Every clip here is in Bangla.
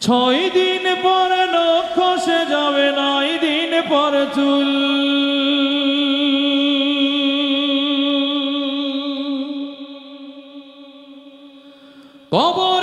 ছয় দিন পরে নখ যাবে নয় দিন পর চুল। কবর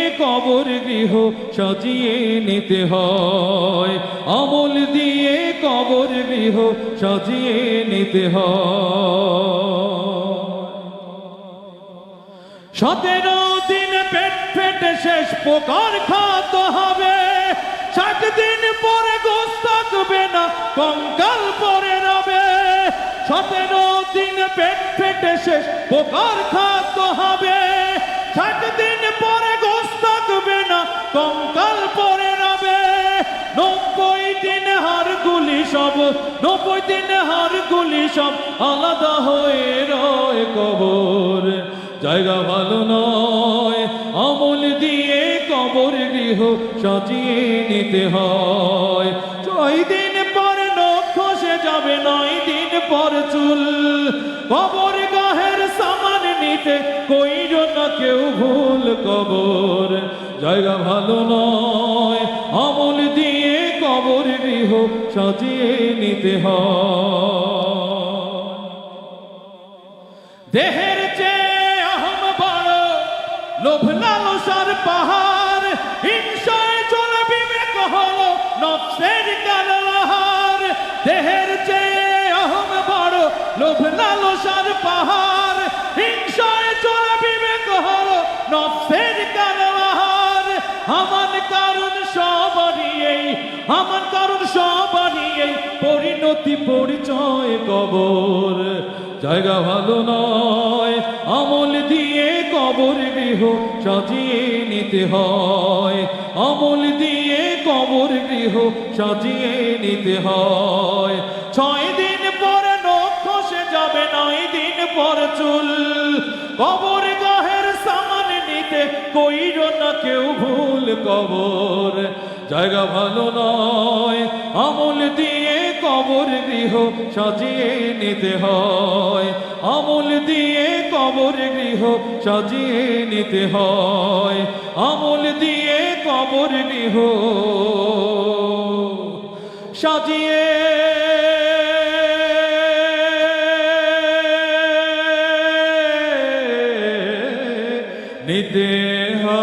কবর গৃহ সাজিয়ে নিতে হয়। আমল দিয়ে কবর গৃহ সাজিয়ে নিতে হয়। সতেরো দিন পেট ফেটে শেষ পোকার খাত হবে। ষাট দিন পরে গোস থাকবে না, কঙ্কাল পরে রবে। সতেরো দিন পেট ফেটে শেষ পোকার খাত হবে। ষাট দিন পরে কঙ্কাল পরে রবে। নব্বই দিন হার গুলি সব, নব্বই দিন হার গুলি সব আলাদা হয়ে রয় কবর। জায়গা ভালো নয়, আমল দিয়ে কবর গৃহ সাজিয়ে নিতে হয়। ছয় দিন পর নখ খসে যাবে, নয় দিন পর চুল। কবর নিতে কইর না কেউ ভুল কবর? জায়গা ভালো নয়, আমল দিয়ে কবর গৃহ সাজিয়ে নিতে হয়। দেহের চেয়ে আহম বড়, লোভ লালসার পাহাড়, হিংসায় চলে বিবেক হলো নফসের দেহের চেয়ে আহম বড়, লোভ লালসার পাহাড় আমার কারণ সবারই এই আমার কারণ সবারই এই পরিণতি পরিচয় কবর। জায়গা ভালো নয়, আমল দিয়ে কবর গৃহ সাজিয়ে নিতে হয়। আমল দিয়ে কবর গৃহ সাজিয়ে নিতে হয়। ছয় দিন পরে নখ খসে যাবে, নয় দিন পর চুল। কবর কইর না কেউ ভুল কবর। জায়গা ভালো নয়, আমল দিয়ে কবর গৃহ সাজিয়ে নিতে হয়। আমল দিয়ে কবর গৃহ সাজিয়ে নিতে হয়। আমল দিয়ে কবর গৃহ সাজিয়ে দেহা